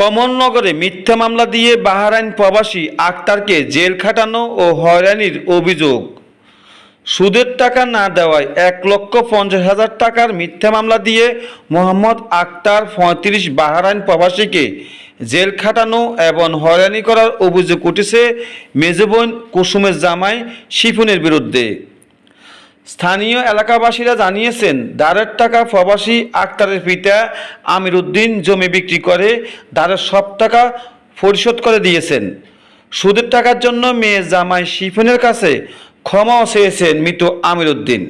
কমলনগরে মিথ্যা মামলা দিয়ে বাহারাইন প্রবাসী আক্তারকে জেল খাটানো ও হয়রানির অভিযোগ। সুদের টাকা না দেওয়ায় এক লক্ষ পঞ্চাশ হাজার টাকার মিথ্যা মামলা দিয়ে মোহাম্মদ আক্তার পঁয়ত্রিশ বাহারাইন প্রবাসীকে জেল খাটানো এবং হয়রানি করার অভিযোগ উঠেছে মেজবোন কুসুমের জামাই শিফুনের বিরুদ্ধে। স্থানীয় এলাকাবাসীরা জানিয়েছেন, দারের টাকা প্রবাসী আক্তারের পিতা আমির উদ্দিন জমি বিক্রি করে দারের সব টাকা পরিশোধ করে দিয়েছেন। সুদের টাকার জন্য মেয়ে জামাই শিফনের কাছে ক্ষমাও চেয়েছেন মৃত আমির উদ্দিন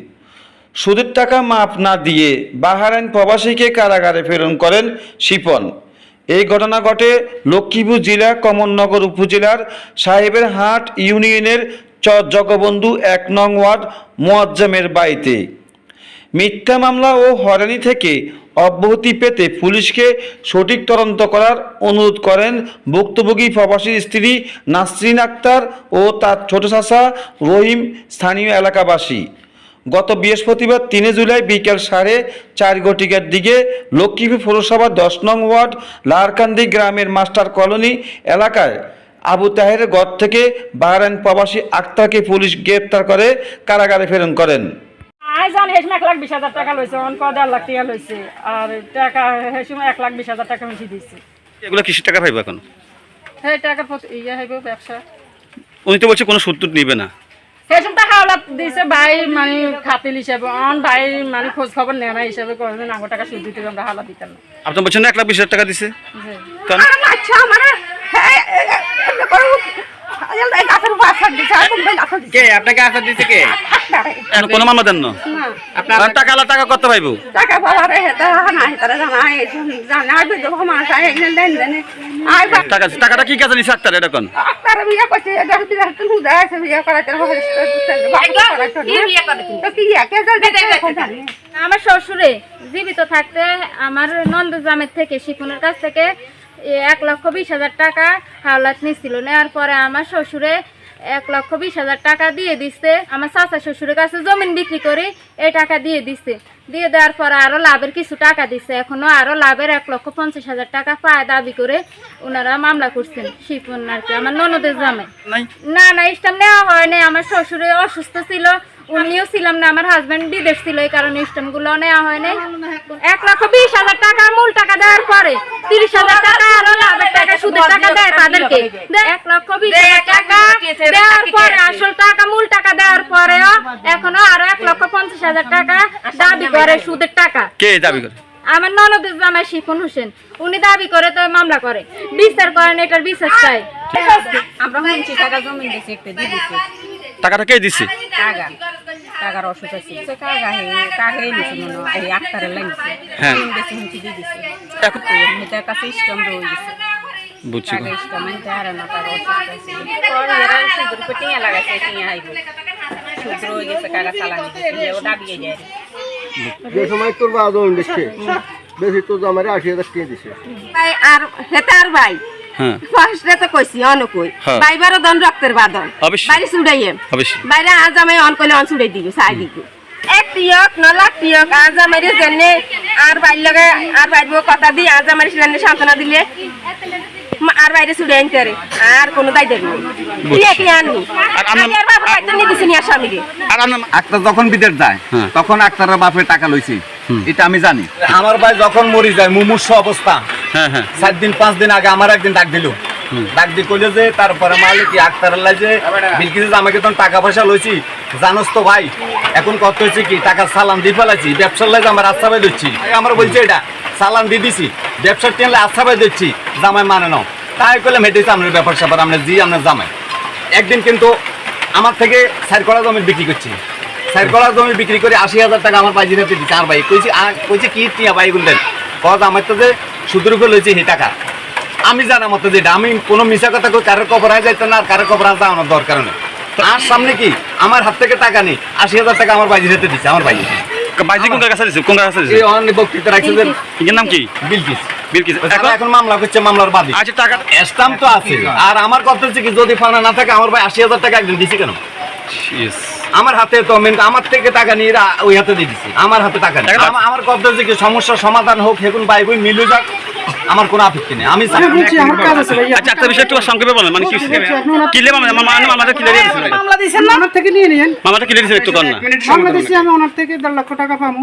সুদের টাকা মাপ না দিয়ে বাহারাইন প্রবাসীকে কারাগারে প্রেরণ করেন শিপন এই ঘটনা ঘটে লক্ষ্মীপুর জেলা, কমলনগর উপজেলার সাহেবের হাট ইউনিয়নের চর জগবন্ধু এক নং ওয়ার্ড মোয়াজ্জমের বাড়িতে। মিথ্যা মামলা ও হয়রানি থেকে অব্যাহতি পেতে পুলিশকে সঠিক তদন্ত করার অনুরোধ করেন ভুক্তভোগী প্রবাসীর স্ত্রী নাসরিন আক্তার ও তার ছোট চাচা রহিম স্থানীয় এলাকাবাসী। গত বৃহস্পতিবার তিনে জুলাই বিকেল সাড়ে চার ঘটিকার দিকে লক্ষ্মীপুর পৌরসভা দশ নং ওয়ার্ড লারকান্দি গ্রামের মাস্টার কলোনি এলাকায় আবু তাহেরের ঘর থেকে বাহরাইন প্রবাসী আক্তারকে পুলিশ গ্রেপ্তার করে কারাগারে প্রেরণ করেন। এক লাখ বিশ হাজার টাকা লইছে অন কয় লাখ টাকা লইছে আর টাকা সেই সময় এক লাখ বিশ হাজার টাকা মিশি দিচ্ছে এগুলো কিসের টাকা পাইব এখন? সেই টাকার প্রতি ইয়ে হইব ব্যবসা। উনি তো বলছে কোনো সুদ টুদ নিবে না। সেই সময় টাকা ওলা ভাই মানে খাতিল হিসাবে অন ভাই মানে খোঁজ খবর নেয় না হিসাবে কোনোদিন আগো টাকা সুদ দিতে আমরা হালা দিতাম না। আপনি বলছেন না এক লাখ বিশ হাজার টাকা দিছে। আচ্ছা আমার কে? আপনাকে আসার দিছে কে? কোনো মামলা দেন না। আপনার টাকা আলা টাকা কত পাইব? টাকা বাবার হেতা নাই তারা জানাই জানাই বিদ ক্ষমা চাই একদিন দেন দেন। আই টাকা টাকাটা কি কাজে নিছে আক্তার? এরকম তারা বিয়ে করছে এটা বিয়ে তো হুদা আছে বিয়ে করাতে হবে কি বিয়ে করে তো কি কে জানে। আমার শ্বশুরে জীবিত থাকতে আমার নন্দ জামের থেকে শিফনের কাছ থেকে এক লক্ষ বিশ হাজার টাকা হাওলাত নিছিল। নেওয়ার পরে আমার শ্বশুরে এক লক্ষ বিশ হাজার টাকা দিয়ে দিচ্ছে আমার চাচা শ্বশুরের কাছে জমিন বিক্রি করে এই টাকা দিয়ে দিচ্ছে দিয়ে দেওয়ার পরে আরও লাভের কিছু টাকা দিচ্ছে এখনও আরও লাভের এক লক্ষ পঞ্চাশ হাজার টাকা পায় দাবি করে ওনারা মামলা করছেন শিফন আর কি আমার ননদের জামে না না স্টাম্প নেওয়া হয়নি আমার শ্বশুরে অসুস্থ ছিল উনিও ছিলাম না আমার হাজব্যান্ড বিদেশ ছিল এই কারণে স্টাম্পগুলো নেওয়া হয়নি এক লক্ষ বিশ হাজার টাকা মূল টাকা দেওয়ার পরে তিরিশ হাজার টাকা আরও টাকা সুদের টাকা দেয় তাদেরকে। এক লক্ষ বিশ হাজার টাকা দেওয়ার পরে আসল টাকা মূল টাকা দেওয়ার পরেও এখনও আরও এক লক্ষ পঞ্চাশ হাজার টাকা দাবি করে সুদের টাকা। কে দাবি করে? আমার ননদের জামাই শিফন হোসেন। উনি দাবি করে তো মামলা করে। বিচার করেন এটার বিচার চাই। আমরা শুনছি টাকা জমি দিছে একটা দিয়ে দিছে টাকাটা কে দিছে? টাকা। টাকার অসুখ আছে। সে কাকা হে কাকা এই নিছে মনে হয়, এই আক্তারের লাগিছে। হ্যাঁ। দেশে শুনছি দিয়ে দিছে। এখন মেয়েটার কাছে স্টম্প হয়ে গেছে। বুঝছি যে সময় তোর বাবা জমি বেশি তোর আশি হাজার দিছে। আর ভাই? হ্যাঁ। ফার্স্টে তো কইছি অনুকই। হ্যাঁ। বাইবারও দন রক্তের বাদন। অবশ্যই। চুড়াইয়ে অবশ্যই। বাইরে আজ আমি অন করলে অন চুড়াই দিব সাই দিব এক টিয়ক ন লাখ টিয়ক আজ আমার জন্য আর বাইর লগে আর বাইর কথা দি আজ আমার সান্ত্বনা দিলে। আর বাইরে চুড়ে আনতে আর কোনো দায় দেবে আক্তার যখন বিদেশ যায় হ্যাঁ। তখন আক্তারের বাপের টাকা লইছে। এটা আমি জানি। আমার ভাই যখন মরি যায় মুমূর্ষ অবস্থা। হ্যাঁ হ্যাঁ। সাত দিন পাঁচ দিন আগে আমার একদিন ডাক দিল। ডাক দিয়ে কইলে যে তারপরে মালিক কি আক্তার আল্লাহ যে বিলকিস আমাকে তখন টাকা পয়সা লইছি। জানোস তো ভাই এখন কত হয়েছে কি? টাকা সালান দিয়ে ফেলাছি ব্যবসার লাগে আমার পাই দিচ্ছি আমার বলছে এটা। সালান দিয়ে দিছি। ব্যবসার টেনলে পাই দিচ্ছি, জামাই মানে নাও। তাই করলাম হেঁটেছি আপনার ব্যাপার স্যাপার আমরা জি আপনার জামাই। একদিন কিন্তু আমার থেকে সাইড করা জমি বিক্রি করছি। সাইড করা জমি বিক্রি করে আশি হাজার টাকা আমার পাইজি হাতে আর ভাই কইছি কইছে কি টিয়া ভাই গুনতেন কজ আমার তো যে সুদের উপর লইছে সেই টাকা। আমি জানা মতো যেটা আমি কোনো মিশা কথা কই, কারোর কবরায় যাইতো না, আর কারোর কবরায় আমার দরকার নেই। আর সামনে কি? আমার হাত থেকে টাকা নেই। আশি হাজার টাকা আমার বাইজি হাতে দিচ্ছে আমার বাইজি বাইজি কোন কাছে দিছে? কোন কাছে দিছে? এই বক্তৃতা এর নাম কি? বিলকিস। বিলকিস। এখন মামলা করছে মামলার বাদী। আচ্ছা টাকা স্টাম্প তো আছে। আর আমার কথা হচ্ছে কি যদি ফানা না থাকে আমার ভাই আশি হাজার টাকা একদিন দিছি কেন? আমার হাতে তো মেন- আমার থেকে টাকা নিয়ে ওই হাতে দিয়ে দিছি। আমার হাতে টাকা আমার কথা হচ্ছে কি সমস্যার সমাধান হোক হেকুন ভাই মিলু মিলে যাক। আমার কোনো আপত্তি নেই। আমি আমি বলছি আমার কাজ আছে ভাইয়া। আচ্ছা একটা বিষয় একটু সংক্ষেপে বলেন মানে কি কিলে মামলা? মানে মামাটা কিলে দিয়েছিল মামলা দিয়েছেন না? আমার থেকে নিয়ে নিয়েন। মামাটা কিলে দিয়েছেন একটু কর না। মামলা দিচ্ছি আমি ওনার থেকে দেড় লক্ষ টাকা পাবো